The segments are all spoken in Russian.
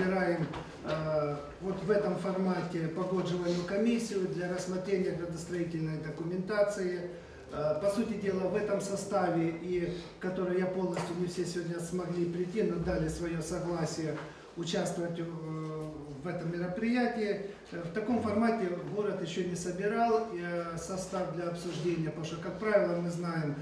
собираем э, вот в этом формате погодживаемую комиссию для рассмотрения градостроительной документации. Э, по сути дела, в этом составе, и который я полностью не все сегодня смогли прийти, но дали свое согласие, участвовать э, в этом мероприятии. Э, В таком формате город еще не собирал э, состав для обсуждения, потому что, как правило, мы знаем,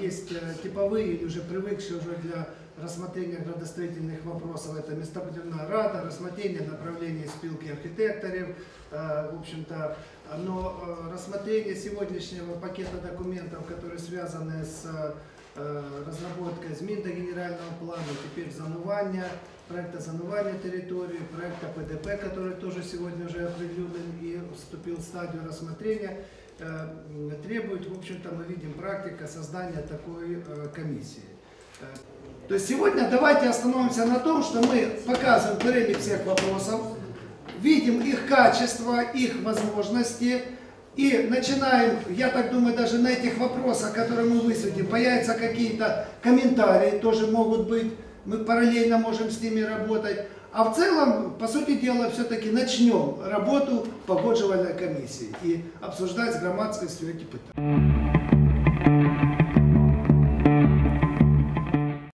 есть типовые или уже привыкшие уже для рассмотрения градостроительных вопросов. Это местобудівна рада, рассмотрение направлений спилки архитекторов, в общем-то. Но рассмотрение сегодняшнего пакета документов, которые связаны с э, разработкой змін до генерального плана, теперь зонування, проекта зонування территории, проекта ПДП, который тоже сегодня уже определен и вступил в стадию рассмотрения, э, требует, в общем-то, мы видим практика создания такой э, комиссии. То есть сегодня давайте остановимся на том, что мы показываем перелик всех вопросов, видим их качество, их возможности, и начинаем, я так думаю, даже на этих вопросах, которые мы высветим, появятся какие-то комментарии, тоже могут быть, мы параллельно можем с ними работать. А в целом, по сути дела, все-таки начнем работу погоджевальной комиссии и обсуждать с громадскостью эти питания.